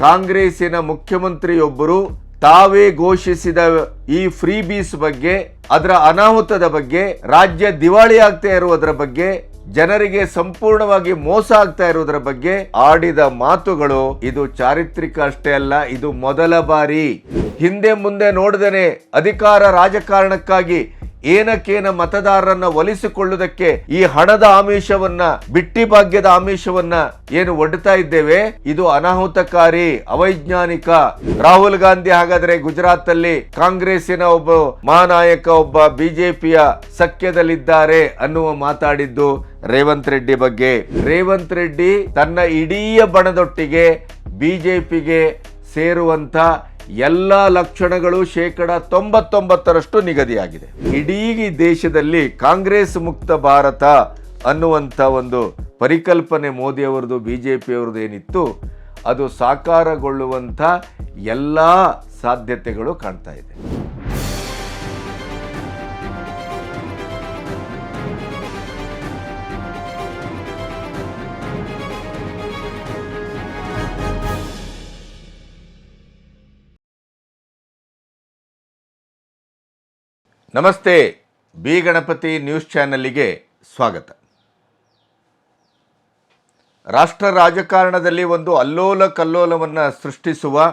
ಕಾಂಗ್ರೆಸ್ಸಿನ ಮುಖ್ಯಮಂತ್ರಿಯೊಬ್ಬರು ತಾವೇ ಘೋಷಿಸಿದ ಈ ಫ್ರೀ ಬೀಸ್ ಬಗ್ಗೆ, ಅದರ ಅನಾಹುತದ ಬಗ್ಗೆ, ರಾಜ್ಯ ದಿವಾಳಿ ಆಗ್ತಾ ಇರುವುದರ ಬಗ್ಗೆ, ಜನರಿಗೆ ಸಂಪೂರ್ಣವಾಗಿ ಮೋಸ ಆಗ್ತಾ ಇರುವುದರ ಬಗ್ಗೆ ಆಡಿದ ಮಾತುಗಳು ಇದು ಚಾರಿತ್ರಿಕ ಅಷ್ಟೇ ಅಲ್ಲ, ಇದು ಮೊದಲ ಬಾರಿ. ಹಿಂದೆ ಮುಂದೆ ನೋಡದೇನೆ, ಅಧಿಕಾರ ರಾಜಕಾರಣಕ್ಕಾಗಿ ಏನಕ್ಕೇನ ಮತದಾರರನ್ನ ಒಲಿಸಿಕೊಳ್ಳುವುದಕ್ಕೆ ಈ ಹಣದ ಆಮಿಷವನ್ನ, ಬಿಟ್ಟಿ ಭಾಗ್ಯದ ಆಮಿಷವನ್ನ ಏನು ಒಡ್ತಾ ಇದ್ದೇವೆ? ಇದು ಅನಾಹುತಕಾರಿ, ಅವೈಜ್ಞಾನಿಕ. ರಾಹುಲ್ ಗಾಂಧಿ ಹಾಗಾದ್ರೆ ಗುಜರಾತ್ ಅಲ್ಲಿ ಕಾಂಗ್ರೆಸ್ಸಿನ ಒಬ್ಬ ಮಹಾನಾಯಕ, ಒಬ್ಬ ಬಿಜೆಪಿಯ ಸಖ್ಯದಲ್ಲಿದ್ದಾರೆ ಅನ್ನುವ ಮಾತಾಡಿದ್ದು ರೇವಂತ್ ರೆಡ್ಡಿ ಬಗ್ಗೆ. ರೇವಂತ್ ರೆಡ್ಡಿ ತನ್ನ ಇಡೀ ಬಣದೊಟ್ಟಿಗೆ ಬಿಜೆಪಿಗೆ ಸೇರುವಂತ ಎಲ್ಲ ಲಕ್ಷಣಗಳು ಶೇಕಡ ತೊಂಬತ್ತೊಂಬತ್ತರಷ್ಟು ನಿಗದಿಯಾಗಿದೆ. ಇಡೀ ದೇಶದಲ್ಲಿ ಕಾಂಗ್ರೆಸ್ ಮುಕ್ತ ಭಾರತ ಅನ್ನುವಂಥ ಒಂದು ಪರಿಕಲ್ಪನೆ ಮೋದಿಯವರದು ಬಿ ಜೆ ಪಿಯವ್ರದ್ದು ಏನಿತ್ತು, ಅದು ಸಾಕಾರಗೊಳ್ಳುವಂಥ ಎಲ್ಲ ಸಾಧ್ಯತೆಗಳು ಕಾಣ್ತಾ ಇದೆ. ನಮಸ್ತೆ, ಬಿ ಗಣಪತಿ ನ್ಯೂಸ್ ಚಾನಲ್ಲಿಗೆ ಸ್ವಾಗತ. ರಾಷ್ಟ್ರ ರಾಜಕಾರಣದಲ್ಲಿ ಒಂದು ಅಲ್ಲೋಲ ಕಲ್ಲೋಲವನ್ನು ಸೃಷ್ಟಿಸುವ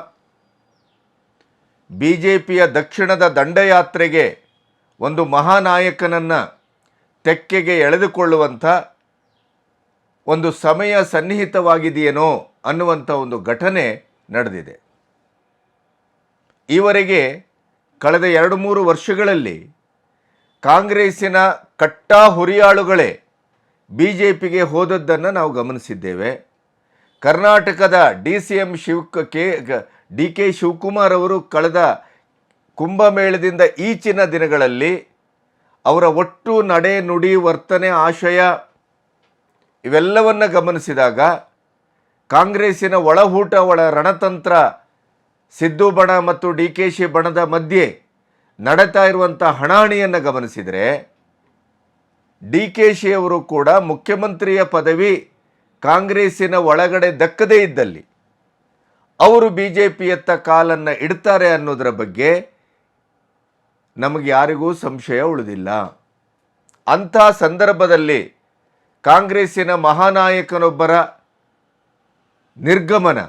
ಬಿ ಜೆ ಪಿಯ ದಕ್ಷಿಣದ ದಂಡಯಾತ್ರೆಗೆ ಒಂದು ಮಹಾನಾಯಕನನ್ನು ತೆಕ್ಕೆಗೆ ಎಳೆದುಕೊಳ್ಳುವಂಥ ಒಂದು ಸಮಯ ಸನ್ನಿಹಿತವಾಗಿದೆಯೇನೋ ಅನ್ನುವಂಥ ಒಂದು ಘಟನೆ ನಡೆದಿದೆ. ಈವರೆಗೆ ಕಳೆದ ಎರಡು ಮೂರು ವರ್ಷಗಳಲ್ಲಿ ಕಾಂಗ್ರೆಸ್ಸಿನ ಕಟ್ಟಾ ಹುರಿಯಾಳುಗಳೇ ಬಿ ಜೆ ಪಿಗೆ ಹೋದದ್ದನ್ನು ನಾವು ಗಮನಿಸಿದ್ದೇವೆ. ಕರ್ನಾಟಕದ D C M Shiva K D K Shivakumar ಅವರು ಕಳೆದ ಕುಂಭಮೇಳದಿಂದ ಈಚಿನ ದಿನಗಳಲ್ಲಿ ಅವರ ಒಟ್ಟು ನಡೆ ನುಡಿ ವರ್ತನೆ ಆಶಯ ಇವೆಲ್ಲವನ್ನು ಗಮನಿಸಿದಾಗ ಕಾಂಗ್ರೆಸ್ಸಿನ ಒಳಹೂಟ ಒಳ ರಣತಂತ್ರ ಸಿದ್ದು ಬಣ ಮತ್ತು ಡಿ ಕೆ ಶಿ ಬಣದ ಮಧ್ಯೆ ನಡೀತಾ ಇರುವಂಥ ಹಣಾಹಣಿಯನ್ನು ಗಮನಿಸಿದರೆ ಡಿ ಕೆ ಶಿ ಅವರು ಕೂಡ ಮುಖ್ಯಮಂತ್ರಿಯ ಪದವಿ ಕಾಂಗ್ರೆಸ್ಸಿನ ಒಳಗಡೆ ದಕ್ಕದೇ ಇದ್ದಲ್ಲಿ. ಅವರು ಬಿ ಜೆ ಪಿಯತ್ತ ಕಾಲನ್ನು ಇಡ್ತಾರೆ ಅನ್ನೋದರ ಬಗ್ಗೆ ನಮಗೆ ಯಾರಿಗೂ ಸಂಶಯ ಉಳಿದಿಲ್ಲ. ಅಂಥ ಸಂದರ್ಭದಲ್ಲಿ ಕಾಂಗ್ರೆಸ್ಸಿನ ಮಹಾನಾಯಕನೊಬ್ಬರ ನಿರ್ಗಮನ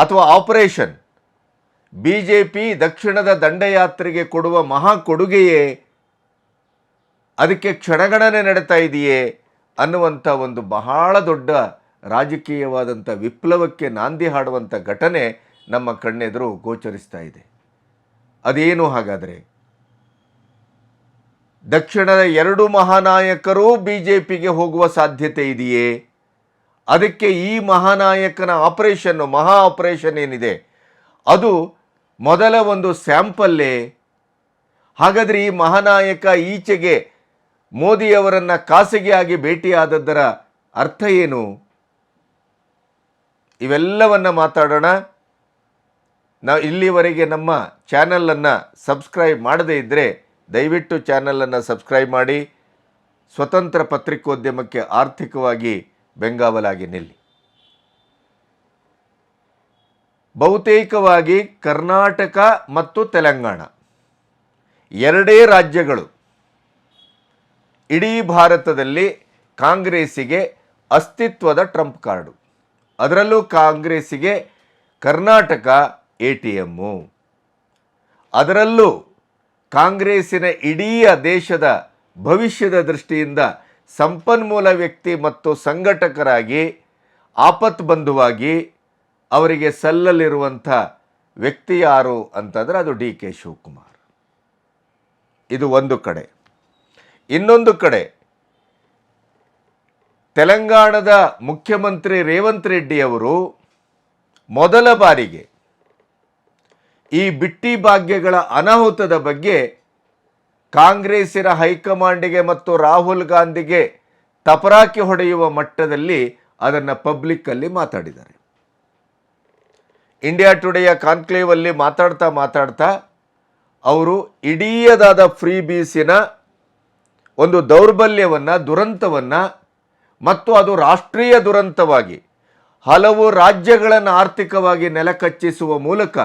ಅಥವಾ ಆಪರೇಷನ್. ಬಿ ಜೆ ಪಿ ದಕ್ಷಿಣದ ದಂಡಯಾತ್ರೆಗೆ ಕೊಡುವ ಮಹಾ ಕೊಡುಗೆಯೇ ಅದಕ್ಕೆ ಕ್ಷಣಗಣನೆ ನಡೀತಾ ಇದೆಯೇ ಅನ್ನುವಂಥ ಒಂದು ಬಹಳ ದೊಡ್ಡ ರಾಜಕೀಯವಾದಂಥ ವಿಪ್ಲವಕ್ಕೆ ನಾಂದಿ ಹಾಡುವಂಥ ಘಟನೆ ನಮ್ಮ ಕಣ್ಣೆದುರು ಗೋಚರಿಸ್ತಾ ಇದೆ. ಅದೇನು ಹಾಗಾದರೆ? ದಕ್ಷಿಣದ ಎರಡು ಮಹಾನಾಯಕರೂ ಬಿ ಜೆ ಪಿಗೆ ಹೋಗುವ ಸಾಧ್ಯತೆ ಇದೆಯೇ? ಅದಕ್ಕೆ ಈ ಮಹಾನಾಯಕನ ಆಪರೇಷನ್ನು, ಮಹಾ ಆಪರೇಷನ್ ಏನಿದೆ? ಅದು ಮೊದಲ ಒಂದು ಸ್ಯಾಂಪಲ್ಲೇ. ಹಾಗಾದರೆ ಈ ಮಹಾನಾಯಕ ಈಚೆಗೆ ಮೋದಿಯವರನ್ನು ಖಾಸಗಿಯಾಗಿ ಭೇಟಿಯಾದದ್ದರ ಅರ್ಥ ಏನು? ಇವೆಲ್ಲವನ್ನು ಮಾತಾಡೋಣ. ನಾವು ಇಲ್ಲಿವರೆಗೆ ನಮ್ಮ ಚಾನಲನ್ನು ಸಬ್ಸ್ಕ್ರೈಬ್ ಮಾಡದೇ ಇದ್ದರೆ ದಯವಿಟ್ಟು ಚಾನಲನ್ನು ಸಬ್ಸ್ಕ್ರೈಬ್ ಮಾಡಿ. ಸ್ವತಂತ್ರ ಪತ್ರಿಕೋದ್ಯಮಕ್ಕೆ ಆರ್ಥಿಕವಾಗಿ ಬೆಂಗಾವಲಾಗಿ ನಿಲ್ಲಿ. ಬಹುತೇಕವಾಗಿ ಕರ್ನಾಟಕ ಮತ್ತು ತೆಲಂಗಾಣ. ಎರಡೇ ರಾಜ್ಯಗಳು. ಇಡೀ ಭಾರತದಲ್ಲಿ ಕಾಂಗ್ರೆಸ್ಸಿಗೆ ಅಸ್ತಿತ್ವದ ಟ್ರಂಪ್ ಕಾರ್ಡು. ಅದರಲ್ಲೂ ಕಾಂಗ್ರೆಸ್ಸಿಗೆ ಕರ್ನಾಟಕ ಎ ಟಿ ಎಮ್ಮು. ಅದರಲ್ಲೂ ಕಾಂಗ್ರೆಸ್ಸಿನ ಇಡೀ ದೇಶದ ಭವಿಷ್ಯದ ದೃಷ್ಟಿಯಿಂದ ಸಂಪನ್ಮೂಲ ವ್ಯಕ್ತಿ ಮತ್ತು ಸಂಘಟಕರಾಗಿ ಆಪತ್ ಬಂಧುವಾಗಿ ಅವರಿಗೆ ಸಲ್ಲಲಿರುವಂಥ ವ್ಯಕ್ತಿ ಯಾರು ಅಂತಂದರೆ ಅದು ಡಿ ಕೆ ಶಿವಕುಮಾರ್. ಇದು ಒಂದು ಕಡೆ. ಇನ್ನೊಂದು ಕಡೆ, ತೆಲಂಗಾಣದ ಮುಖ್ಯಮಂತ್ರಿ ರೇವಂತ್ ರೆಡ್ಡಿಯವರು ಮೊದಲ ಬಾರಿಗೆ ಈ ಬಿಟ್ಟಿ ಭಾಗ್ಯಗಳ ಅನಾಹುತದ ಬಗ್ಗೆ ಕಾಂಗ್ರೆಸ್ಸಿನ ಹೈಕಮಾಂಡಿಗೆ ಮತ್ತು ರಾಹುಲ್ ಗಾಂಧಿಗೆ ತಪರಾಕಿ ಹೊಡೆಯುವ ಮಟ್ಟದಲ್ಲಿ ಅದನ್ನು ಪಬ್ಲಿಕ್ಕಲ್ಲಿ ಮಾತಾಡಿದ್ದಾರೆ. ಇಂಡಿಯಾ ಟುಡೆಯ ಕಾನ್ಕ್ಲೇವಲ್ಲಿ ಮಾತಾಡ್ತಾ ಮಾತಾಡ್ತಾ ಅವರು ಇಡೀಯದಾದ ಫ್ರೀ ಬೀಸಿನ ಒಂದು ದೌರ್ಬಲ್ಯವನ್ನು, ದುರಂತವನ್ನು ಮತ್ತು ಅದು ರಾಷ್ಟ್ರೀಯ ದುರಂತವಾಗಿ ಹಲವು ರಾಜ್ಯಗಳನ್ನು ಆರ್ಥಿಕವಾಗಿ ನೆಲಕಚ್ಚಿಸುವ ಮೂಲಕ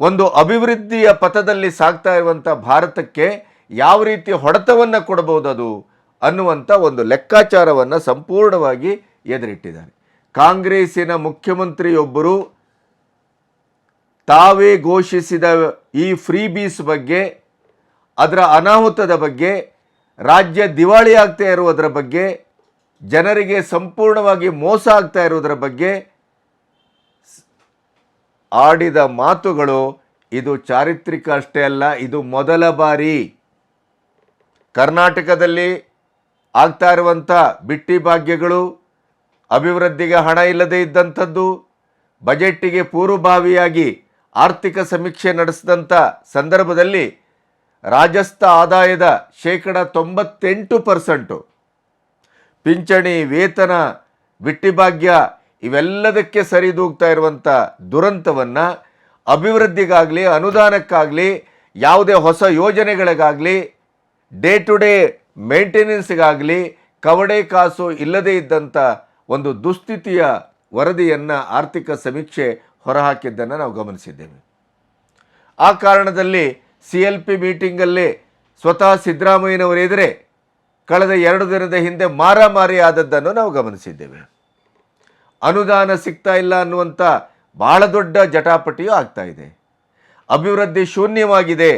ಒಂದು ಅಭಿವೃದ್ಧಿಯ ಪಥದಲ್ಲಿ ಸಾಗ್ತಾ ಇರುವಂಥ ಭಾರತಕ್ಕೆ ಯಾವ ರೀತಿ ಹೊಡೆತವನ್ನು ಕೊಡಬಹುದದು ಅನ್ನುವಂಥ ಒಂದು ಲೆಕ್ಕಾಚಾರವನ್ನು ಸಂಪೂರ್ಣವಾಗಿ ಎದುರಿಟ್ಟಿದ್ದಾರೆ. ಕಾಂಗ್ರೆಸ್ಸಿನ ಮುಖ್ಯಮಂತ್ರಿಯೊಬ್ಬರು ತಾವೇ ಘೋಷಿಸಿದ ಈ ಫ್ರೀ ಬೀಸ್ ಬಗ್ಗೆ, ಅದರ ಅನಾಹುತದ ಬಗ್ಗೆ, ರಾಜ್ಯ ದಿವಾಳಿ ಆಗ್ತಾ ಇರುವುದರ ಬಗ್ಗೆ, ಜನರಿಗೆ ಸಂಪೂರ್ಣವಾಗಿ ಮೋಸ ಆಗ್ತಾ ಇರುವುದರ ಬಗ್ಗೆ ಆಡಿದ ಮಾತುಗಳು ಇದು ಚಾರಿತ್ರಿಕ ಅಷ್ಟೇ ಅಲ್ಲ, ಇದು ಮೊದಲ ಬಾರಿ. ಕರ್ನಾಟಕದಲ್ಲಿ ಆಗ್ತಾ ಇರುವಂಥ ಬಿಟ್ಟಿ ಭಾಗ್ಯಗಳು, ಅಭಿವೃದ್ಧಿಗೆ ಹಣ ಇಲ್ಲದೆ ಇದ್ದಂಥದ್ದು, ಬಜೆಟ್ಟಿಗೆ ಪೂರ್ವಭಾವಿಯಾಗಿ ಆರ್ಥಿಕ ಸಮೀಕ್ಷೆ ನಡೆಸಿದಂಥ ಸಂದರ್ಭದಲ್ಲಿ ರಾಜಸ್ಥ ಆದಾಯದ ಶೇಕಡ ತೊಂಬತ್ತೆಂಟು ಪರ್ಸೆಂಟು. ಪಿಂಚಣಿ, ವೇತನ ಬಿಟ್ಟಿಭಾಗ್ಯ ಇವೆಲ್ಲದಕ್ಕೆ ಸರಿದೂಗ್ತಾ ಇರುವಂಥ ದುರಂತವನ್ನು ಅಭಿವೃದ್ಧಿಗಾಗಲಿ, ಅನುದಾನಕ್ಕಾಗಲಿ, ಯಾವುದೇ ಹೊಸ ಯೋಜನೆಗಳಿಗಾಗಲಿ ಡೇ ಟು ಡೇ ಮೇಂಟೆನೆನ್ಸ್ಗಾಗಲಿ ಕವಡೆ ಕಾಸು ಇಲ್ಲದೇ ಇದ್ದಂಥ ಒಂದು ದುಸ್ಥಿತಿಯ ವರದಿಯನ್ನು ಆರ್ಥಿಕ ಸಮೀಕ್ಷೆ ಹೊರಹಾಕಿದ್ದನ್ನು ನಾವು ಗಮನಿಸಿದ್ದೇವೆ. ಆ ಕಾರಣದಲ್ಲಿ ಸಿ ಎಲ್ ಪಿ ಮೀಟಿಂಗಲ್ಲಿ ಸ್ವತಃ ಸಿದ್ದರಾಮಯ್ಯನವರೆದರೆ ಕಳೆದ ಎರಡು ದಿನದ ಹಿಂದೆ ಮಾರಾಮಾರಿ ಆದದ್ದನ್ನು ನಾವು ಗಮನಿಸಿದ್ದೇವೆ. ಅನುದಾನ ಸಿಗ್ತಾ ಇಲ್ಲ ಅನ್ನುವಂಥ ಬಹಳ ದೊಡ್ಡ ಜಟಾಪಟಿಯೂ ಆಗ್ತಾ ಇದೆ. ಅಭಿವೃದ್ಧಿ ಶೂನ್ಯವಾಗಿದೆ.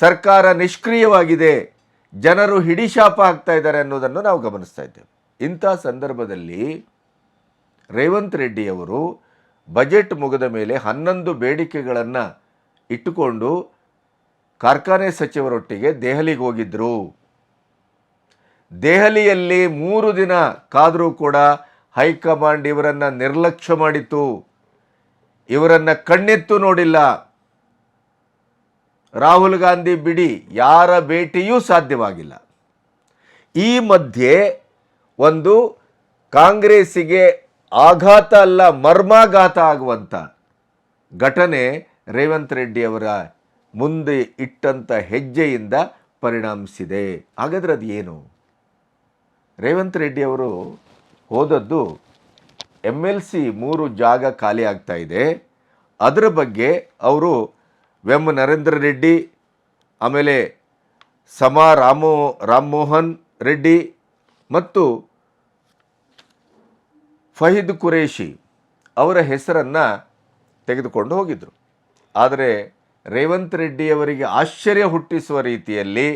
ಸರ್ಕಾರ ನಿಷ್ಕ್ರಿಯವಾಗಿದೆ. ಜನರು ಹಿಡಿಶಾಪ ಆಗ್ತಾ ಇದ್ದಾರೆ ಅನ್ನೋದನ್ನು ನಾವು ಗಮನಿಸ್ತಾ ಇದ್ದೇವೆ. ಇಂಥ ಸಂದರ್ಭದಲ್ಲಿ ರೇವಂತ್ ರೆಡ್ಡಿಯವರು ಬಜೆಟ್ ಮುಗಿದ ಮೇಲೆ ಹನ್ನೊಂದು ಬೇಡಿಕೆಗಳನ್ನು ಇಟ್ಟುಕೊಂಡು ಕಾರ್ಖಾನೆ ಸಚಿವರೊಟ್ಟಿಗೆ ದೆಹಲಿಗೆ ಹೋಗಿದ್ದರು ದೆಹಲಿಯಲ್ಲಿ ಮೂರು ದಿನ ಕಾದರೂ ಕೂಡ ಹೈಕಮಾಂಡ್ ಇವರನ್ನು ನಿರ್ಲಕ್ಷ್ಯ ಮಾಡಿತು ಇವರನ್ನು ಕಣ್ಣೆತ್ತು ನೋಡಿಲ್ಲ. ರಾಹುಲ್ ಗಾಂಧಿ ಬಿಡಿ, ಯಾರ ಭೇಟಿಯೂ ಸಾಧ್ಯವಾಗಿಲ್ಲ. ಈ ಮಧ್ಯೆ ಒಂದು ಕಾಂಗ್ರೆಸ್ಸಿಗೆ ಆಘಾತ ಅಲ್ಲ, ಮರ್ಮಾಘಾತ ಆಗುವಂಥ ಘಟನೆ ರೇವಂತ್ ರೆಡ್ಡಿ ಅವರ ಮುಂದೆ ಇಟ್ಟಂಥ ಹೆಜ್ಜೆಯಿಂದ ಪರಿಣಮಿಸಿದೆ. ಹಾಗಾದರೆ ಅದು ಏನು ರೇವಂತ್ ರೆಡ್ಡಿ ಅವರು ಹೋದದ್ದು ಎಂ ಎಲ್ ಸಿ ಮೂರು ಜಾಗ ಖಾಲಿ ಆಗ್ತಾ ಇದೆ. ಅದರ ಬಗ್ಗೆ ಅವರು ವೆಂ ನರೇಂದ್ರ ರೆಡ್ಡಿ, ಆಮೇಲೆ ಸಮಾ ರಾಮೋ, ರಾಮ್ಮೋಹನ್ ರೆಡ್ಡಿ ಮತ್ತು ಫಹೀದ್ ಕುರೇಶಿ ಅವರ ಹೆಸರನ್ನು ತೆಗೆದುಕೊಂಡು ಹೋಗಿದ್ದರು ಆದರೆ ರೇವಂತ್ ರೆಡ್ಡಿಯವರಿಗೆ ಆಶ್ಚರ್ಯ ಹುಟ್ಟಿಸುವ ರೀತಿಯಲ್ಲಿ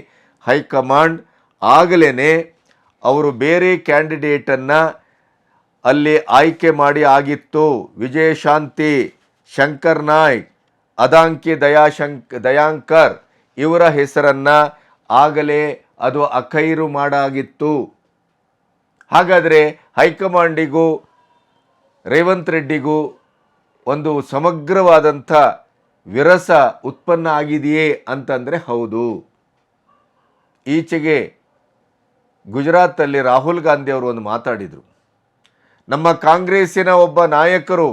ಹೈಕಮಾಂಡ್ ಆಗಲೇ ಅವರು ಬೇರೆ ಕ್ಯಾಂಡಿಡೇಟನ್ನು ಅಲ್ಲಿ ಆಯ್ಕೆ ಮಾಡಿ ಆಗಿತ್ತು. ವಿಜಯಶಾಂತಿ, ಶಂಕರ್ ನಾಯ್ಕ್, ಅದಾಂಕಿ ದಯಾಶಂಕ್ ದಯಾಂಕರ್ ಇವರ ಹೆಸರನ್ನು ಆಗಲೇ ಅದು ಅಖೈರು ಮಾಡಾಗಿತ್ತು. ಹಾಗಾದರೆ ಹೈಕಮಾಂಡಿಗೂ, ರೇವಂತ್ ರೆಡ್ಡಿಗೂ ಒಂದು ಸಮಗ್ರವಾದಂಥ ವಿರಸ ಉತ್ಪನ್ನ ಆಗಿದೆಯೇ ಅಂತಂದರೆ ಹೌದು. ಈಚೆಗೆ ಗುಜರಾತಲ್ಲಿ ರಾಹುಲ್ ಗಾಂಧಿ ಅವರು ಒಂದು ಮಾತಾಡಿದರು. ನಮ್ಮ ಕಾಂಗ್ರೆಸ್ಸಿನ ಒಬ್ಬ ನಾಯಕರು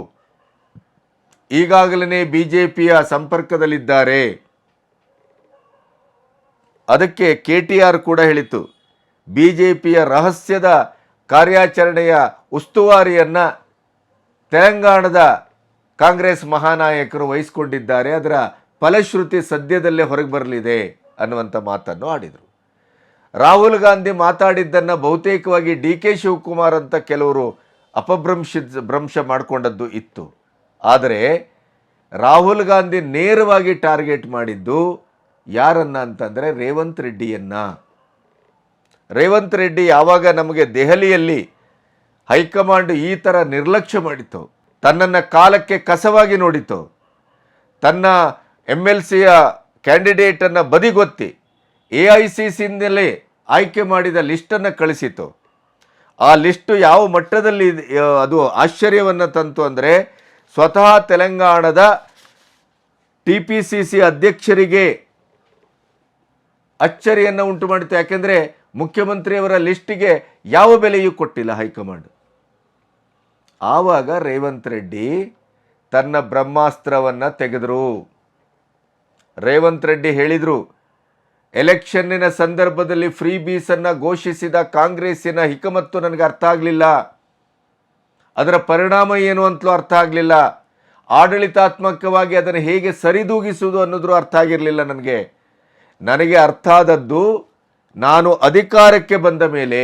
ಈಗಾಗಲೇ ಬಿ ಜೆ ಪಿಯ ಸಂಪರ್ಕದಲ್ಲಿದ್ದಾರೆ. ಅದಕ್ಕೆ ಕೆ ಟಿ ಆರ್ ಕೂಡ ಹೇಳಿತು ಬಿ ಜೆ ಪಿಯ ರಹಸ್ಯದ ಕಾರ್ಯಾಚರಣೆಯ ಉಸ್ತುವಾರಿಯನ್ನು ತೆಲಂಗಾಣದ ಕಾಂಗ್ರೆಸ್ ಮಹಾನಾಯಕರು ವಹಿಸಿಕೊಂಡಿದ್ದಾರೆ. ಅದರ ಫಲಶ್ರುತಿ ಸದ್ಯದಲ್ಲೇ ಹೊರಗೆ ಬರಲಿದೆ ಅನ್ನುವಂಥ ಮಾತನ್ನು ಆಡಿದರು. ರಾಹುಲ್ ಗಾಂಧಿ ಮಾತಾಡಿದ್ದನ್ನು ಬಹುತೇಕವಾಗಿ ಡಿ ಕೆ ಶಿವಕುಮಾರ್ ಅಂತ ಕೆಲವರು ಅಪಭ್ರಂಶಿತ್ ಭ್ರಂಶ ಮಾಡಿಕೊಂಡದ್ದು ಇತ್ತು. ಆದರೆ ರಾಹುಲ್ ಗಾಂಧಿ ನೇರವಾಗಿ ಟಾರ್ಗೆಟ್ ಮಾಡಿದ್ದು ಯಾರನ್ನ ಅಂತಂದರೆ ರೇವಂತ್ ರೆಡ್ಡಿಯನ್ನು. ರೇವಂತ್ ರೆಡ್ಡಿ ಯಾವಾಗ ನಮಗೆ ದೆಹಲಿಯಲ್ಲಿ ಹೈಕಮಾಂಡ್ ಈ ಥರ ನಿರ್ಲಕ್ಷ್ಯ ಮಾಡಿತು ತನ್ನನ್ನು ಕಾಲಕ್ಕೆ ಕಸವಾಗಿ ನೋಡಿತು ತನ್ನ ಎಂ ಎಲ್ ಸಿಯ ಕ್ಯಾಂಡಿಡೇಟನ್ನು ಬದಿಗೊತ್ತಿ ಎ ಐ ಸಿ ಸಿಯಿಂದಲೇ ಆಯ್ಕೆ ಮಾಡಿದ ಲಿಸ್ಟನ್ನು ಕಳಿಸಿತು ಆ ಲಿಸ್ಟು ಯಾವ ಮಟ್ಟದಲ್ಲಿ ಅದು ಆಶ್ಚರ್ಯವನ್ನು ತಂತು ಅಂದರೆ ಸ್ವತಃ ತೆಲಂಗಾಣದ ಟಿ ಪಿ ಸಿ ಸಿ ಅಧ್ಯಕ್ಷರಿಗೆ ಅಚ್ಚರಿಯನ್ನು ಉಂಟು ಮಾಡಿತು ಯಾಕೆಂದರೆ ಮುಖ್ಯಮಂತ್ರಿಯವರ ಲಿಸ್ಟಿಗೆ ಯಾವ ಬೆಲೆಯೂ ಕೊಟ್ಟಿಲ್ಲ ಹೈಕಮಾಂಡ್. ಆವಾಗ ರೇವಂತ್ ರೆಡ್ಡಿ ತನ್ನ ಬ್ರಹ್ಮಾಸ್ತ್ರವನ್ನು ತೆಗೆದರು. ರೇವಂತ್ ರೆಡ್ಡಿ ಹೇಳಿದರು ಎಲೆಕ್ಷನ್ನಿನ ಸಂದರ್ಭದಲ್ಲಿ ಫ್ರೀ ಬೀಸನ್ನು ಘೋಷಿಸಿದ ಕಾಂಗ್ರೆಸ್ಸಿನ ಹಿಕಮತ್ತು ನನಗೆ ಅರ್ಥ ಆಗಲಿಲ್ಲ. ಅದರ ಪರಿಣಾಮ ಏನು ಅಂತಲೂ ಅರ್ಥ ಆಗಲಿಲ್ಲ. ಆಡಳಿತಾತ್ಮಕವಾಗಿ ಅದನ್ನು ಹೇಗೆ ಸರಿದೂಗಿಸುವುದು ಅನ್ನೋದ್ರೂ ಅರ್ಥ ಆಗಿರಲಿಲ್ಲ ನನಗೆ. ನನಗೆ ಅರ್ಥ ಆದದ್ದು, ನಾನು ಅಧಿಕಾರಕ್ಕೆ ಬಂದ ಮೇಲೆ,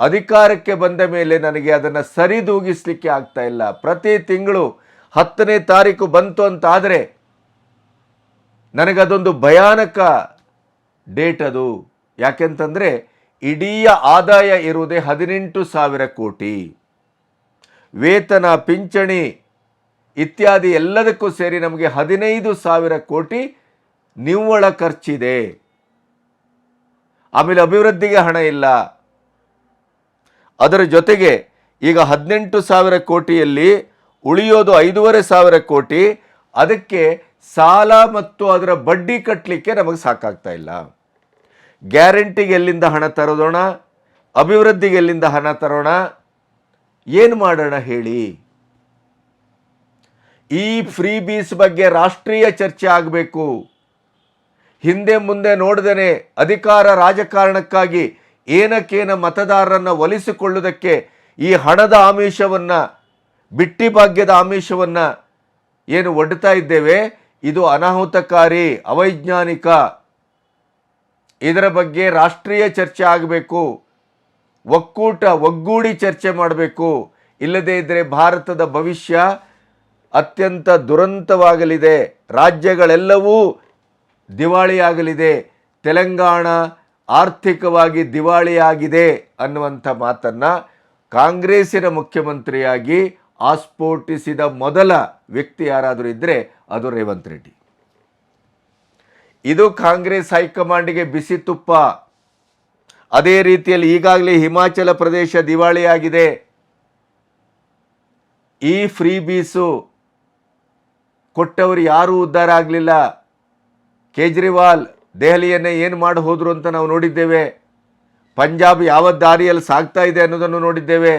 ಅಧಿಕಾರಕ್ಕೆ ಬಂದ ಮೇಲೆ ನನಗೆ ಅದನ್ನು ಸರಿದೂಗಿಸಲಿಕ್ಕೆ ಆಗ್ತಾ ಇಲ್ಲ. ಪ್ರತಿ ತಿಂಗಳು ಹತ್ತನೇ ತಾರೀಕು ಬಂತು ಅಂತ ಆದರೆ ನನಗದೊಂದು ಭಯಾನಕ ಡೇಟ್ ಅದು. ಯಾಕೆಂತಂದರೆ ಇಡೀ ಆದಾಯ ಇರುವುದೇ ಹದಿನೆಂಟು ಸಾವಿರ ಕೋಟಿ. ವೇತನ, ಪಿಂಚಣಿ ಇತ್ಯಾದಿ ಎಲ್ಲದಕ್ಕೂ ಸೇರಿ ನಮಗೆ ಹದಿನೈದು ಸಾವಿರ ಕೋಟಿ ನಿವ್ವಳ ಖರ್ಚಿದೆ. ಆಮೇಲೆ ಅಭಿವೃದ್ಧಿಗೆ ಹಣ ಇಲ್ಲ. ಅದರ ಜೊತೆಗೆ ಈಗ ಹದಿನೆಂಟು ಸಾವಿರ ಕೋಟಿಯಲ್ಲಿ ಉಳಿಯೋದು ಐದೂವರೆ ಸಾವಿರ ಕೋಟಿ. ಅದಕ್ಕೆ ಸಾಲ ಮತ್ತು ಅದರ ಬಡ್ಡಿ ಕಟ್ಟಲಿಕ್ಕೆ ನಮಗೆ ಸಾಕಾಗ್ತಾ ಇಲ್ಲ. ಗ್ಯಾರಂಟಿಗೆ ಎಲ್ಲಿಂದ ಹಣ ತರೋದೋಣ? ಅಭಿವೃದ್ಧಿಗೆ ಎಲ್ಲಿಂದ ಹಣ ತರೋಣ? ಏನು ಮಾಡೋಣ ಹೇಳಿ? ಈ ಫ್ರೀ ಬೀಸ್ ಬಗ್ಗೆ ರಾಷ್ಟ್ರೀಯ ಚರ್ಚೆ ಆಗಬೇಕು. ಹಿಂದೆ ಮುಂದೆ ನೋಡದೇನೆ ಅಧಿಕಾರ ರಾಜಕಾರಣಕ್ಕಾಗಿ ಏನಕ್ಕೇನ ಮತದಾರರನ್ನು ಒಲಿಸಿಕೊಳ್ಳುವುದಕ್ಕೆ ಈ ಹಣದ ಆಮಿಷವನ್ನು ಬಿಟ್ಟಿ ಭಾಗ್ಯದ ಆಮಿಷವನ್ನು ಏನು ಒಡ್ತಾ ಇದ್ದೇವೆ? ಇದು ಅನಾಹುತಕಾರಿ, ಅವೈಜ್ಞಾನಿಕ. ಇದರ ಬಗ್ಗೆ ರಾಷ್ಟ್ರೀಯ ಚರ್ಚೆ ಆಗಬೇಕು. ಒಕ್ಕೂಟ, ಒಗ್ಗೂಡಿ ಚರ್ಚೆ ಮಾಡಬೇಕು. ಇಲ್ಲದೇ ಇದ್ದರೆ ಭಾರತದ ಭವಿಷ್ಯ ಅತ್ಯಂತ ದುರಂತವಾಗಲಿದೆ. ರಾಜ್ಯಗಳೆಲ್ಲವೂ ದಿವಾಳಿಯಾಗಲಿದೆ. ತೆಲಂಗಾಣ ಆರ್ಥಿಕವಾಗಿ ದಿವಾಳಿಯಾಗಿದೆ ಅನ್ನುವಂಥ ಮಾತನ್ನು ಕಾಂಗ್ರೆಸ್ಸಿನ ಮುಖ್ಯಮಂತ್ರಿಯಾಗಿ ಆಸ್ಫೋಟಿಸಿದ ಮೊದಲ ವ್ಯಕ್ತಿ ಯಾರಾದರೂ ಇದ್ದರೆ ಅದು ರೇವಂತ್ ರೆಡ್ಡಿ. ಇದು ಕಾಂಗ್ರೆಸ್ ಹೈಕಮಾಂಡ್ಗೆ ಬಿಸಿ ತುಪ್ಪ. ಅದೇ ರೀತಿಯಲ್ಲಿ ಈಗಾಗಲೇ ಹಿಮಾಚಲ ಪ್ರದೇಶ ದಿವಾಳಿಯಾಗಿದೆ. ಈ ಫ್ರೀ ಬೀಸು ಕೊಟ್ಟವರು ಯಾರೂ ಉದ್ಧಾರ ಆಗಲಿಲ್ಲ. ಕೇಜ್ರಿವಾಲ್ ದೆಹಲಿಯನ್ನೇ ಏನು ಮಾಡಿ ಹೋದರು ಅಂತ ನಾವು ನೋಡಿದ್ದೇವೆ. ಪಂಜಾಬ್ ಯಾವ ದಾರಿಯಲ್ಲಿ ಸಾಗ್ತಾ ಇದೆ ಅನ್ನೋದನ್ನು ನೋಡಿದ್ದೇವೆ.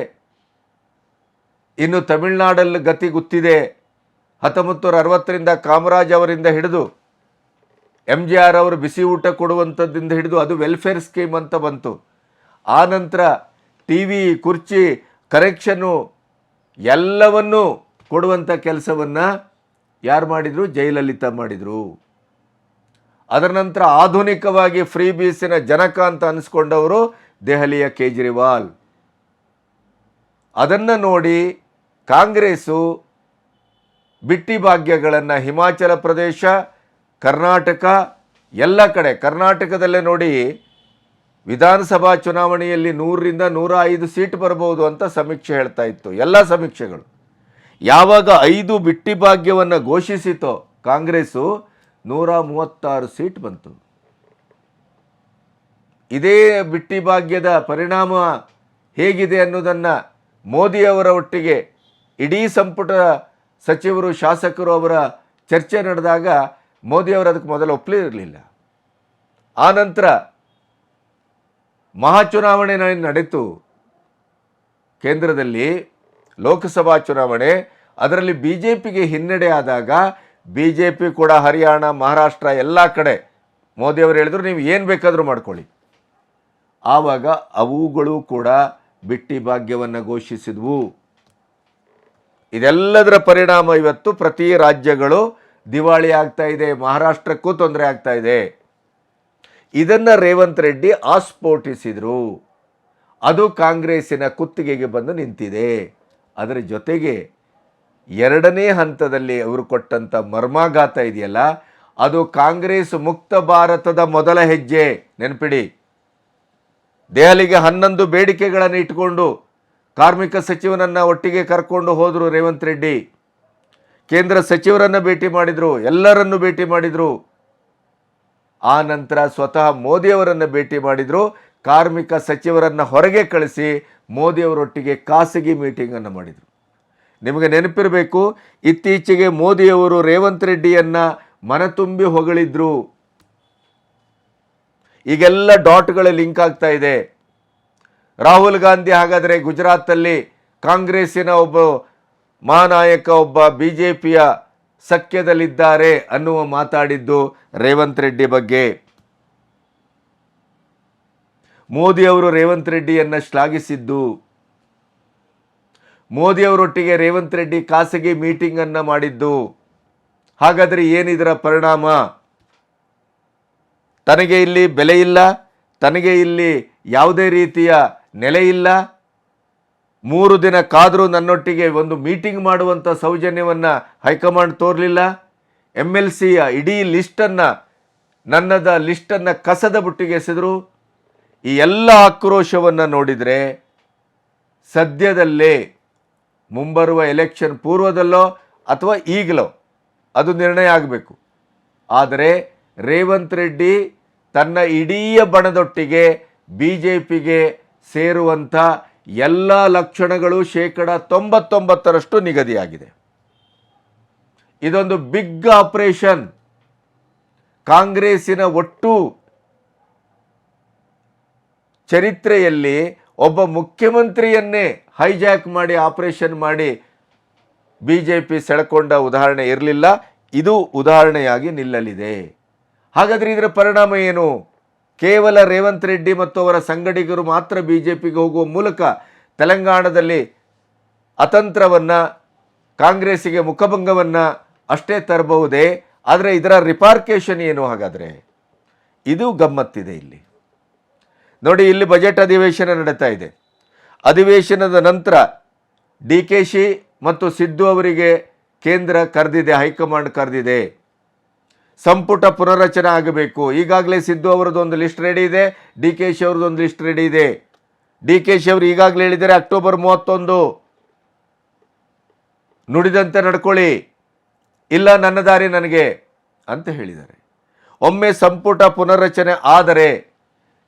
ಇನ್ನು ತಮಿಳುನಾಡಲ್ಲಿ ಗತಿ ಗೊತ್ತಿದೆ. ಹತ್ತೊಂಬತ್ತು ನೂರ ಅರವತ್ತರಿಂದ ಕಾಮರಾಜ್ ಅವರಿಂದ ಹಿಡಿದು ಎಂ ಜಿ ಆರ್ ಅವರು ಬಿಸಿ ಊಟ ಕೊಡುವಂಥದ್ದಿಂದ ಹಿಡಿದು ಅದು ವೆಲ್ಫೇರ್ ಸ್ಕೀಮ್ ಅಂತ ಬಂತು. ಆ ನಂತರ ಟಿ ವಿ, ಕುರ್ಚಿ ಕರೆಕ್ಷನ್ನು ಎಲ್ಲವನ್ನೂ ಕೊಡುವಂಥ ಕೆಲಸವನ್ನು ಯಾರು ಮಾಡಿದರು? ಜಯಲಲಿತಾ ಮಾಡಿದರು. ಅದರ ನಂತರ ಆಧುನಿಕವಾಗಿ ಫ್ರೀ ಬೀಸಿನ ಜನಕ ಅಂತ ಅನಿಸ್ಕೊಂಡವರು ದೆಹಲಿಯ ಕೇಜ್ರಿವಾಲ್. ಅದನ್ನು ನೋಡಿ ಕಾಂಗ್ರೆಸ್ಸು ಬಿಟ್ಟಿ ಭಾಗ್ಯಗಳನ್ನು ಹಿಮಾಚಲ ಪ್ರದೇಶ, ಕರ್ನಾಟಕ, ಎಲ್ಲ ಕಡೆ, ಕರ್ನಾಟಕದಲ್ಲೇ ನೋಡಿ ವಿಧಾನಸಭಾ ಚುನಾವಣೆಯಲ್ಲಿ ನೂರರಿಂದ ನೂರ ಐದು ಸೀಟ್ ಬರಬಹುದು ಅಂತ ಸಮೀಕ್ಷೆ ಹೇಳ್ತಾ ಇತ್ತು, ಎಲ್ಲ ಸಮೀಕ್ಷೆಗಳು. ಯಾವಾಗ ಐದು ಬಿಟ್ಟಿ ಭಾಗ್ಯವನ್ನು ಘೋಷಿಸಿತೋ ಕಾಂಗ್ರೆಸ್ಸು ನೂರ ಮೂವತ್ತಾರು ಸೀಟ್ ಬಂತು. ಇದೇ ಬಿಟ್ಟಿ ಭಾಗ್ಯದ ಪರಿಣಾಮ ಹೇಗಿದೆ ಅನ್ನೋದನ್ನು ಮೋದಿಯವರ ಒಟ್ಟಿಗೆ ಇಡೀ ಸಂಪುಟ ಸಚಿವರು, ಶಾಸಕರು ಅವರ ಚರ್ಚೆ ನಡೆದಾಗ ಮೋದಿಯವರು ಅದಕ್ಕೆ ಮೊದಲು ಒಪ್ಪಲಿರಲಿಲ್ಲ. ಆನಂತರ ಮಹಾಚುನಾವಣೆ ನ- ನಡೀತು ಕೇಂದ್ರದಲ್ಲಿ ಲೋಕಸಭಾ ಚುನಾವಣೆ, ಅದರಲ್ಲಿ ಬಿ ಜೆ ಪಿಗೆ ಹಿನ್ನಡೆ ಆದಾಗ ಬಿ ಜೆ ಪಿ ಕೂಡ ಹರಿಯಾಣ, ಮಹಾರಾಷ್ಟ್ರ ಎಲ್ಲ ಕಡೆ ಮೋದಿಯವರು ಹೇಳಿದ್ರು, ನೀವು ಏನು ಬೇಕಾದರೂ ಮಾಡ್ಕೊಳ್ಳಿ. ಆವಾಗ ಅವುಗಳು ಕೂಡ ಬಿಟ್ಟಿ ಭಾಗ್ಯವನ್ನು ಘೋಷಿಸಿದ್ವು. ಇದೆಲ್ಲದರ ಪರಿಣಾಮ ಇವತ್ತು ಪ್ರತಿ ರಾಜ್ಯಗಳು ದಿವಾಳಿ ಆಗ್ತಾ ಇದೆ, ಮಹಾರಾಷ್ಟ್ರಕ್ಕೂ ತೊಂದರೆ ಆಗ್ತಾ ಇದೆ. ಇದನ್ನು ರೇವಂತ್ ರೆಡ್ಡಿ ಆಸ್ಫೋಟಿಸಿದರು. ಅದು ಕಾಂಗ್ರೆಸ್ಸಿನ ಕುತ್ತಿಗೆಗೆ ಬಂದು ನಿಂತಿದೆ. ಅದರ ಜೊತೆಗೆ ಎರಡನೇ ಹಂತದಲ್ಲಿ ಅವರು ಕೊಟ್ಟಂಥ ಮರ್ಮಾಘಾತ ಇದೆಯಲ್ಲ, ಅದು ಕಾಂಗ್ರೆಸ್ ಮುಕ್ತ ಭಾರತದ ಮೊದಲ ಹೆಜ್ಜೆ. ನೆನಪಿಡಿ. ದೆಹಲಿಗೆ ಹನ್ನೊಂದು ಬೇಡಿಕೆಗಳನ್ನು ಇಟ್ಕೊಂಡು ಕಾರ್ಮಿಕ ಸಚಿವನನ್ನು ಒಟ್ಟಿಗೆ ಕರ್ಕೊಂಡು ಹೋದರು ರೇವಂತ್ ರೆಡ್ಡಿ. ಕೇಂದ್ರ ಸಚಿವರನ್ನು ಭೇಟಿ ಮಾಡಿದರು, ಎಲ್ಲರನ್ನು ಭೇಟಿ ಮಾಡಿದರು. ಆ ನಂತರ ಸ್ವತಃ ಮೋದಿಯವರನ್ನು ಭೇಟಿ ಮಾಡಿದರು, ಕಾರ್ಮಿಕ ಸಚಿವರನ್ನು ಹೊರಗೆ ಕಳಿಸಿ ಮೋದಿಯವರೊಟ್ಟಿಗೆ ಖಾಸಗಿ ಮೀಟಿಂಗನ್ನು ಮಾಡಿದರು. ನಿಮಗೆ ನೆನಪಿರಬೇಕು, ಇತ್ತೀಚೆಗೆ ಮೋದಿಯವರು ರೇವಂತ್ ರೆಡ್ಡಿಯನ್ನು ಮನತುಂಬಿ ಹೊಗಳಿದ್ರು. ಈಗೆಲ್ಲ ಡಾಟ್ಗಳ ಲಿಂಕ್ ಆಗ್ತಾ ಇದೆ. ರಾಹುಲ್ ಗಾಂಧಿ ಹಾಗಾದರೆ ಗುಜರಾತಲ್ಲಿ ಕಾಂಗ್ರೆಸ್ಸಿನ ಒಬ್ಬ ಮಹಾನಾಯಕ, ಒಬ್ಬ ಬಿ ಜೆ ಪಿಯ ಸಖ್ಯದಲ್ಲಿದ್ದಾರೆ ಅನ್ನುವ ಮಾತಾಡಿದ್ದು ರೇವಂತ್ ರೆಡ್ಡಿ ಬಗ್ಗೆ. ಮೋದಿಯವರು ರೇವಂತ್ ರೆಡ್ಡಿಯನ್ನು ಶ್ಲಾಘಿಸಿದ್ದು ಮೋದಿಯವರೊಟ್ಟಿಗೆ ರೇವಂತ್ ರೆಡ್ಡಿ ಖಾಸಗಿ ಮೀಟಿಂಗ್ ಅನ್ನ ಮಾಡಿದ್ದು. ಹಾಗಾದರೆ ಏನಿದರ ಪರಿಣಾಮ? ತನಗೆ ಇಲ್ಲಿ ಬೆಲೆ ಇಲ್ಲ, ತನಗೆ ಇಲ್ಲಿ ಯಾವುದೇ ರೀತಿಯ ನೆಲೆ ಇಲ್ಲ. ಮೂರು ದಿನ ಕಾದರೂ ನನ್ನೊಟ್ಟಿಗೆ ಒಂದು ಮೀಟಿಂಗ್ ಮಾಡುವಂಥ ಸೌಜನ್ಯವನ್ನು ಹೈಕಮಾಂಡ್ ತೋರಲಿಲ್ಲ. ಎಂ ಎಲ್ ಸಿಯ ಇಡೀ ಲಿಸ್ಟನ್ನು, ನನ್ನದ ಲಿಸ್ಟನ್ನು ಕಸದ ಬುಟ್ಟಿಗೆ ಎಸೆದರು. ಈ ಎಲ್ಲ ಆಕ್ರೋಶವನ್ನು ನೋಡಿದರೆ ಸದ್ಯದಲ್ಲೇ ಮುಂಬರುವ ಎಲೆಕ್ಷನ್ ಪೂರ್ವದಲ್ಲೋ ಅಥವಾ ಈಗಲೋ ಅದು ನಿರ್ಣಯ ಆಗಬೇಕು. ಆದರೆ ರೇವಂತ್ ರೆಡ್ಡಿ ತನ್ನ ಇಡೀ ಬಣದೊಟ್ಟಿಗೆ ಬಿ ಜೆ ಪಿಗೆ ಸೇರುವಂಥ ಎಲ್ಲ ಲಕ್ಷಣಗಳು ಶೇಕಡ ತೊಂಬತ್ತೊಂಬತ್ತರಷ್ಟು ನಿಗದಿಯಾಗಿದೆ. ಇದೊಂದು ಬಿಗ್ ಆಪರೇಷನ್ ಕಾಂಗ್ರೆಸ್ಸಿನ ಒಟ್ಟು ಚರಿತ್ರೆಯಲ್ಲಿ ಒಬ್ಬ ಮುಖ್ಯಮಂತ್ರಿಯನ್ನೇ ಹೈಜಾಕ್ ಮಾಡಿ ಆಪರೇಷನ್ ಮಾಡಿ ಬಿ ಜೆ ಪಿ ಸೆಳೆಕೊಂಡ ಉದಾಹರಣೆ ಇರಲಿಲ್ಲ. ಇದು ಉದಾಹರಣೆಯಾಗಿ ನಿಲ್ಲಲಿದೆ. ಹಾಗಾದರೆ ಇದರ ಪರಿಣಾಮ ಏನು? ಕೇವಲ ರೇವಂತ್ ರೆಡ್ಡಿ ಮತ್ತು ಅವರ ಸಂಗಡಿಗರು ಮಾತ್ರ ಬಿ ಜೆ ಪಿಗೆ ಹೋಗುವ ಮೂಲಕ ತೆಲಂಗಾಣದಲ್ಲಿ ಅತಂತ್ರವನ್ನು, ಕಾಂಗ್ರೆಸ್ಸಿಗೆ ಮುಖಭಂಗವನ್ನು ಅಷ್ಟೇ ತರಬಹುದೇ? ಆದರೆ ಇದರ ರಿಪಾರ್ಕೇಶನ್ ಏನು ಹಾಗಾದರೆ? ಇದು ಗಮ್ಮತ್ತಿದೆ ಇಲ್ಲಿ. ನೋಡಿ, ಇಲ್ಲಿ ಬಜೆಟ್ ಅಧಿವೇಶನ ನಡೀತಾ ಇದೆ. ಅಧಿವೇಶನದ ನಂತರ ಡಿ ಕೆ ಶಿ ಮತ್ತು ಸಿದ್ದು ಅವರಿಗೆ ಕೇಂದ್ರ ಕರೆದಿದೆ, ಹೈಕಮಾಂಡ್ ಕರೆದಿದೆ. ಸಂಪುಟ ಪುನರಚನೆ ಆಗಬೇಕು. ಈಗಾಗಲೇ ಸಿದ್ದು ಅವರದೊಂದು ಲಿಸ್ಟ್ ರೆಡಿ ಇದೆ. ಡಿ ಕೆ ಶಿ ಅವ್ರದ್ದೊಂದು ಲಿಸ್ಟ್ ರೆಡಿ ಇದೆ. ಡಿ ಕೆ ಶಿ ಅವರು ಈಗಾಗಲೇ ಹೇಳಿದ್ದಾರೆ ಅಕ್ಟೋಬರ್ ಮೂವತ್ತೊಂದು. ನುಡಿದಂತೆ ನಡ್ಕೊಳ್ಳಿ. ಇಲ್ಲ ನನ್ನ ದಾರಿ ನನಗೆ ಅಂತ ಹೇಳಿದ್ದಾರೆ. ಒಮ್ಮೆ ಸಂಪುಟ ಪುನರಚನೆ ಆದರೆ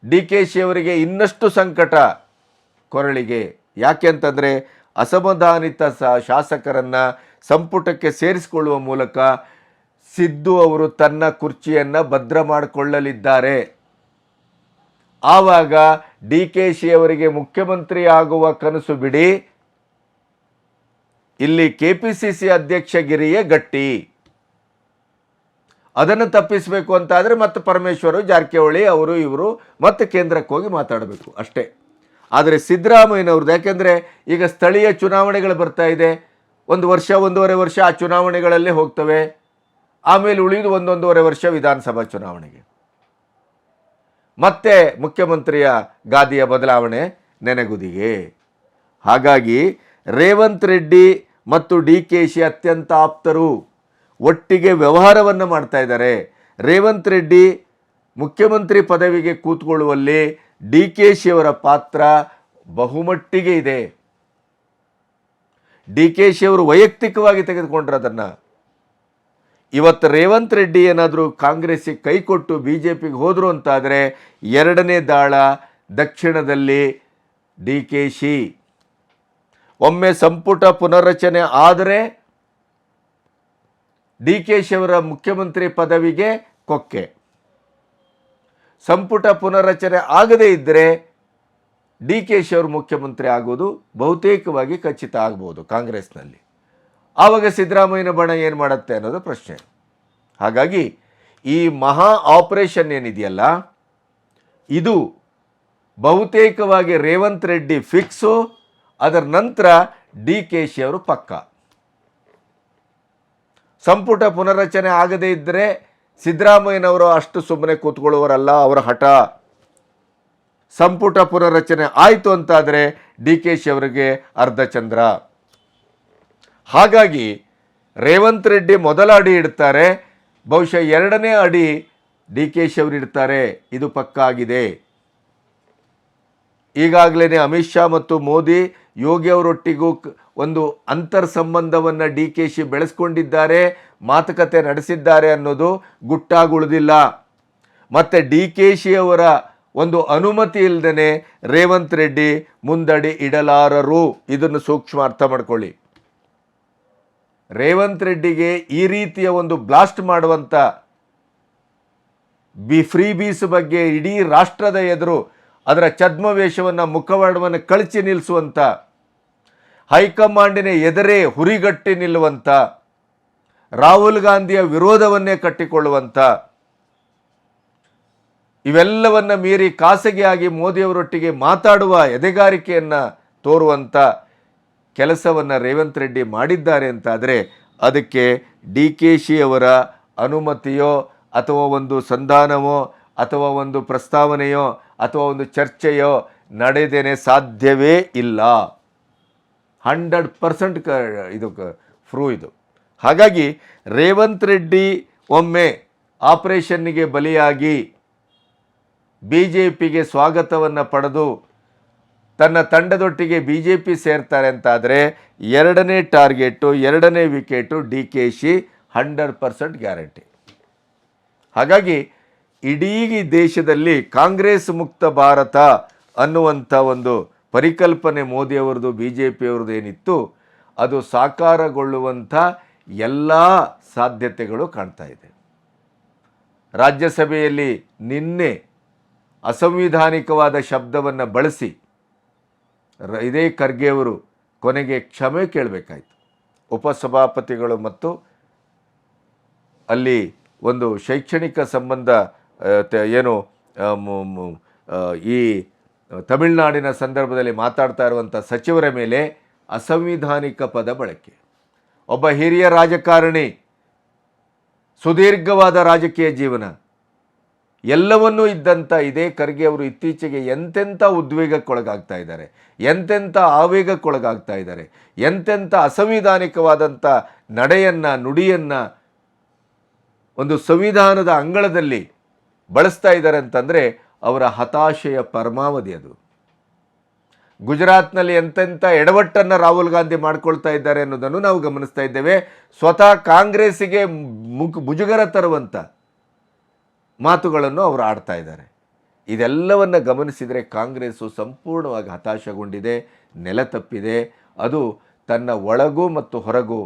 ಡಿ ಕೆ ಶಿ ಅವರಿಗೆ ಇನ್ನಷ್ಟು ಸಂಕಟ ಕೊರಳಿಗೆ. ಯಾಕೆ ಅಂತಂದರೆ ಅಸಮಾಧಾನಿತ ಸ ಶಾಸಕರನ್ನು ಸಂಪುಟಕ್ಕೆ ಸೇರಿಸಿಕೊಳ್ಳುವ ಮೂಲಕ ಸಿದ್ದು ಅವರು ತನ್ನ ಕುರ್ಚಿಯನ್ನು ಭದ್ರ ಮಾಡಿಕೊಳ್ಳಲಿದ್ದಾರೆ. ಆವಾಗ ಡಿ ಕೆ ಶಿ ಅವರಿಗೆ ಮುಖ್ಯಮಂತ್ರಿ ಆಗುವ ಕನಸು ಬಿಡಿ. ಇಲ್ಲಿ ಕೆ ಪಿ ಸಿ ಕೆಪಿಸಿಸಿ ಅಧ್ಯಕ್ಷಗಿರಿಯೇ ಗಟ್ಟಿ. ಅದನ್ನು ತಪ್ಪಿಸಬೇಕು ಅಂತಾದರೆ ಮತ್ತೆ ಪರಮೇಶ್ವರು, ಜಾರಕಿಹೊಳಿ ಅವರು, ಇವರು ಮತ್ತೆ ಕೇಂದ್ರಕ್ಕೆ ಹೋಗಿ ಮಾತಾಡಬೇಕು ಅಷ್ಟೇ. ಆದರೆ ಸಿದ್ದರಾಮಯ್ಯನವ್ರದ್ದು ಯಾಕೆಂದರೆ ಈಗ ಸ್ಥಳೀಯ ಚುನಾವಣೆಗಳು ಬರ್ತಾ ಇದೆ. ಒಂದು ವರ್ಷ, ಒಂದೂವರೆ ವರ್ಷ ಆ ಚುನಾವಣೆಗಳಲ್ಲೇ ಹೋಗ್ತವೆ. ಆಮೇಲೆ ಉಳಿದು ಒಂದೊಂದೂವರೆ ವರ್ಷ ವಿಧಾನಸಭಾ ಚುನಾವಣೆಗೆ. ಮತ್ತೆ ಮುಖ್ಯಮಂತ್ರಿಯ ಗಾದಿಯ ಬದಲಾವಣೆ ನೆನೆಗುದಿಗೆ. ಹಾಗಾಗಿ ರೇವಂತ್ ರೆಡ್ಡಿ ಮತ್ತು ಡಿ ಕೆ ಶಿ ಅತ್ಯಂತ ಆಪ್ತರು ಒಟ್ಟಿಗೆ ವ್ಯವಹಾರವನ್ನು ಮಾಡ್ತಾ ಇದ್ದಾರೆ. ರೇವಂತ್ ರೆಡ್ಡಿ ಮುಖ್ಯಮಂತ್ರಿ ಪದವಿಗೆ ಕೂತ್ಕೊಳ್ಳುವಲ್ಲಿ ಡಿ ಕೆ ಶಿಯವರ ಪಾತ್ರ ಬಹುಮಟ್ಟಿಗೆ ಇದೆ. ಡಿ ಕೆ ಶಿಯವರು ವೈಯಕ್ತಿಕವಾಗಿ ತೆಗೆದುಕೊಂಡ್ರದನ್ನು ಇವತ್ತು ರೇವಂತ್ ರೆಡ್ಡಿ ಏನಾದರೂ ಕಾಂಗ್ರೆಸ್ಸಿಗೆ ಕೈ ಕೊಟ್ಟು ಬಿ ಜೆ ಪಿಗೆ ಹೋದರು ಅಂತಾದರೆ ಎರಡನೇ ದಾಳ ದಕ್ಷಿಣದಲ್ಲಿ ಡಿ ಕೆ ಶಿ. ಒಮ್ಮೆ ಸಂಪುಟ ಪುನರ್ರಚನೆ ಆದರೆ ಡಿ ಕೆ ಶಿವರ ಮುಖ್ಯಮಂತ್ರಿ ಪದವಿಗೆ ಕೊಕ್ಕೆ. ಸಂಪುಟ ಪುನರ್ರಚನೆ ಆಗದೇ ಇದ್ದರೆ ಡಿ ಕೆ ಶಿ ಅವರು ಮುಖ್ಯಮಂತ್ರಿ ಆಗೋದು ಬಹುತೇಕವಾಗಿ ಖಚಿತ ಆಗ್ಬೋದು ಕಾಂಗ್ರೆಸ್ನಲ್ಲಿ. ಆವಾಗ ಸಿದ್ದರಾಮಯ್ಯನ ಬಣ ಏನು ಮಾಡುತ್ತೆ ಅನ್ನೋದು ಪ್ರಶ್ನೆ. ಹಾಗಾಗಿ ಈ ಮಹಾ ಆಪರೇಷನ್ ಏನಿದೆಯಲ್ಲ, ಇದು ಬಹುತೇಕವಾಗಿ ರೇವಂತ್ ರೆಡ್ಡಿ ಫಿಕ್ಸು, ಅದರ ನಂತರ ಡಿ ಕೆ ಶಿ ಅವರು ಪಕ್ಕ. ಸಂಪುಟ ಪುನರ್ರಚನೆ ಆಗದೇ ಇದ್ದರೆ ಸಿದ್ದರಾಮಯ್ಯನವರು ಅಷ್ಟು ಸುಮ್ಮನೆ ಕೂತ್ಕೊಳ್ಳುವರಲ್ಲ ಅವರ ಹಠ. ಸಂಪುಟ ಪುನರ್ರಚನೆ ಆಯಿತು ಅಂತಾದರೆ ಡಿ ಕೆ ಶಿ ಅವರಿಗೆ ಅರ್ಧ ಚಂದ್ರ ಹಾಗಾಗಿ ರೇವಂತ್ ರೆಡ್ಡಿ ಮೊದಲ ಅಡಿ ಇಡ್ತಾರೆ, ಬಹುಶಃ ಎರಡನೇ ಅಡಿ ಡಿ ಕೆ ಶಿ ಅವರು ಇಡ್ತಾರೆ. ಇದು ಪಕ್ಕ ಆಗಿದೆ. ಈಗಾಗಲೇ ಅಮಿತ್ ಶಾ ಮತ್ತು ಮೋದಿ ಯೋಗಿ ಅವರೊಟ್ಟಿಗೂ ಒಂದು ಅಂತರ್ ಸಂಬಂಧವನ್ನು ಡಿ ಕೆ ಶಿ ಬೆಳೆಸ್ಕೊಂಡಿದ್ದಾರೆ, ಮಾತುಕತೆ ನಡೆಸಿದ್ದಾರೆ ಅನ್ನೋದು ಗುಟ್ಟಾಗುಳಿದಿಲ್ಲ. ಮತ್ತು ಡಿ ಕೆ ಶಿಯವರ ಒಂದು ಅನುಮತಿ ಇಲ್ಲದೇ ರೇವಂತ್ ರೆಡ್ಡಿ ಮುಂದಡಿ ಇಡಲಾರರು. ಇದನ್ನು ಸೂಕ್ಷ್ಮ ಅರ್ಥ ಮಾಡ್ಕೊಳ್ಳಿ. ರೇವಂತ್ ರೆಡ್ಡಿಗೆ ಈ ರೀತಿಯ ಒಂದು ಬ್ಲಾಸ್ಟ್ ಮಾಡುವಂಥ ಬಿ ಫ್ರೀ ಬೀಸ್ ಬಗ್ಗೆ ಇಡೀ ರಾಷ್ಟ್ರದ ಎದುರು ಅದರ ಛದ್ಮವೇಷವನ್ನು ಮುಖವಾಡವನ್ನು ಕಳಚಿ ನಿಲ್ಲಿಸುವಂಥ ಹೈಕಮಾಂಡಿನ ಎದುರೇ ಹುರಿಗಟ್ಟಿ ನಿಲ್ಲುವಂಥ ರಾಹುಲ್ ಗಾಂಧಿಯ ವಿರೋಧವನ್ನೇ ಕಟ್ಟಿಕೊಳ್ಳುವಂಥ ಇವೆಲ್ಲವನ್ನು ಮೀರಿ ಖಾಸಗಿಯಾಗಿ ಮೋದಿಯವರೊಟ್ಟಿಗೆ ಮಾತಾಡುವ ಎದೆಗಾರಿಕೆಯನ್ನು ತೋರುವಂಥ ಕೆಲಸವನ್ನು ರೇವಂತ್ ರೆಡ್ಡಿ ಮಾಡಿದ್ದಾರೆ ಅಂತಾದರೆ ಅದಕ್ಕೆ ಡಿ ಕೆ ಶಿ ಅವರ ಅನುಮತಿಯೋ ಅಥವಾ ಒಂದು ಸಂಧಾನವೋ ಅಥವಾ ಒಂದು ಪ್ರಸ್ತಾವನೆಯೋ ಅಥವಾ ಒಂದು ಚರ್ಚೆಯೋ ನಡೆದೇನೆ ಸಾಧ್ಯವೇ ಇಲ್ಲ. ಹಂಡ್ರೆಡ್ ಪರ್ಸೆಂಟ್ ಕ ಇದು ಫ್ರೂ ಇದು. ಹಾಗಾಗಿ ರೇವಂತ್ ರೆಡ್ಡಿ ಒಮ್ಮೆ ಆಪರೇಷನ್ನಿಗೆ ಬಲಿಯಾಗಿ ಬಿ ಜೆ ಪಿಗೆ ಸ್ವಾಗತವನ್ನು ಪಡೆದು ತನ್ನ ತಂಡದೊಟ್ಟಿಗೆ ಬಿ ಜೆ ಪಿ ಸೇರ್ತಾರೆ ಅಂತಾದರೆ ಎರಡನೇ ಟಾರ್ಗೆಟು ಎರಡನೇ wicket D K Shi, hundred percent guarantee. ಹಾಗಾಗಿ ಇಡೀ ದೇಶದಲ್ಲಿ ಕಾಂಗ್ರೆಸ್ ಮುಕ್ತ ಭಾರತ ಅನ್ನುವಂಥ ಒಂದು ಪರಿಕಲ್ಪನೆ ಮೋದಿಯವರದು ಬಿ ಜೆ ಪಿಯವ್ರದ್ದು ಏನಿತ್ತು, ಅದು ಸಾಕಾರಗೊಳ್ಳುವಂಥ ಎಲ್ಲ ಸಾಧ್ಯತೆಗಳು ಕಾಣ್ತಾ ಇದೆ. ರಾಜ್ಯಸಭೆಯಲ್ಲಿ ನಿನ್ನೆ ಅಸಂವಿಧಾನಿಕವಾದ ಶಬ್ದವನ್ನು ಬಳಸಿ ಇದೇ ಖರ್ಗೆಯವರು ಕೊನೆಗೆ ಕ್ಷಮೆ ಕೇಳಬೇಕಾಯಿತು. ಉಪಸಭಾಪತಿಗಳು ಮತ್ತು ಅಲ್ಲಿ ಒಂದು ಶೈಕ್ಷಣಿಕ ಸಂಬಂಧ ಏನು ಈ ತಮಿಳುನಾಡಿನ ಸಂದರ್ಭದಲ್ಲಿ ಮಾತಾಡ್ತಾ ಇರುವಂಥ ಸಚಿವರ ಮೇಲೆ ಅಸಂವಿಧಾನಿಕ ಪದ ಬಳಕೆ. ಒಬ್ಬ ಹಿರಿಯ ರಾಜಕಾರಣಿ, ಸುದೀರ್ಘವಾದ ರಾಜಕೀಯ ಜೀವನ. ಎಲ್ಲವನ್ನೂ ಇದ್ದಂಥ ಇದೇ ಖರ್ಗೆ ಅವರು ಇತ್ತೀಚೆಗೆ ಎಂತೆಂಥ ಉದ್ವೇಗಕ್ಕೊಳಗಾಗ್ತಾ ಇದ್ದಾರೆ, ಎಂತೆಂಥ ಆವೇಗಕ್ಕೊಳಗಾಗ್ತಾ ಇದ್ದಾರೆ, ಎಂತೆಂಥ ಅಸಂವಿಧಾನಿಕವಾದಂಥ ನಡೆಯನ್ನು, ನುಡಿಯನ್ನು ಒಂದು ಸಂವಿಧಾನದ ಅಂಗಳದಲ್ಲಿ ಬಳಸ್ತಾ ಇದ್ದಾರೆ ಅಂತಂದರೆ ಅವರ ಹತಾಶೆಯ ಪರಮಾವಧಿ ಅದು. ಗುಜರಾತ್ನಲ್ಲಿ ಎಂತೆಂಥ ಎಡವಟ್ಟನ್ನು ರಾಹುಲ್ ಗಾಂಧಿ ಮಾಡ್ಕೊಳ್ತಾ ಇದ್ದಾರೆ ಅನ್ನೋದನ್ನು ನಾವು ಗಮನಿಸ್ತಾ ಇದ್ದೇವೆ. ಸ್ವತಃ ಕಾಂಗ್ರೆಸ್ಸಿಗೆ ಮುಗ್ ಮುಜುಗರ ತರುವಂಥ ಮಾತುಗಳನ್ನು ಅವರು ಆಡ್ತಾ ಇದ್ದಾರೆ. ಇದೆಲ್ಲವನ್ನು ಗಮನಿಸಿದರೆ ಕಾಂಗ್ರೆಸ್ಸು ಸಂಪೂರ್ಣವಾಗಿ ಹತಾಶಗೊಂಡಿದೆ, ನೆಲ ತಪ್ಪಿದೆ. ಅದು ತನ್ನ ಒಳಗೂ ಮತ್ತು ಹೊರಗೂ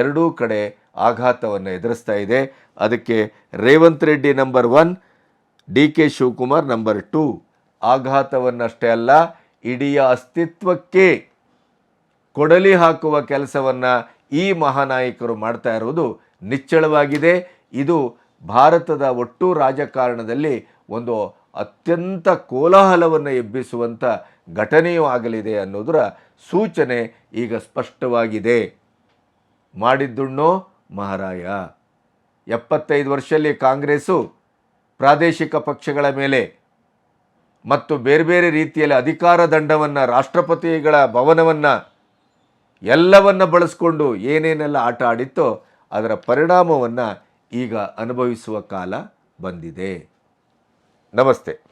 ಎರಡೂ ಕಡೆ ಆಘಾತವನ್ನು ಎದುರಿಸ್ತಾ ಇದೆ. ಅದಕ್ಕೆ Revanth Reddy number one, D K Shivakumar number two. ಆಘಾತವನ್ನಷ್ಟೇ ಅಲ್ಲ, ಇಡೀ ಅಸ್ತಿತ್ವಕ್ಕೆ ಕೊಡಲಿ ಹಾಕುವ ಕೆಲಸವನ್ನು ಈ ಮಹಾನಾಯಕರು ಮಾಡ್ತಾ ಇರುವುದು ನಿಚ್ಚಳವಾಗಿದೆ. ಇದು ಭಾರತದ ಒಟ್ಟು ರಾಜಕಾರಣದಲ್ಲಿ ಒಂದು ಅತ್ಯಂತ ಕೋಲಾಹಲವನ್ನು ಎಬ್ಬಿಸುವಂಥ ಘಟನೆಯೂ ಆಗಲಿದೆ ಅನ್ನೋದರ ಸೂಚನೆ ಈಗ ಸ್ಪಷ್ಟವಾಗಿದೆ. ಮಾಡಿದ್ದುಣ್ಣೋ ಮಹಾರಾಯ, ಎಪ್ಪತ್ತೈದು ವರ್ಷದಲ್ಲಿ ಕಾಂಗ್ರೆಸ್ಸು ಪ್ರಾದೇಶಿಕ ಪಕ್ಷಗಳ ಮೇಲೆ ಮತ್ತು ಬೇರೆ ಬೇರೆ ರೀತಿಯಲ್ಲಿ ಅಧಿಕಾರ ದಂಡವನ್ನು, ರಾಷ್ಟ್ರಪತಿಗಳ ಭವನವನ್ನು ಎಲ್ಲವನ್ನು ಬಳಸ್ಕೊಂಡು ಏನೇನೆಲ್ಲ ಆಟ ಆಡಿತ್ತೋ ಅದರ ಪರಿಣಾಮವನ್ನು ಈಗ ಅನುಭವಿಸುವ ಕಾಲ ಬಂದಿದೆ. ನಮಸ್ತೆ.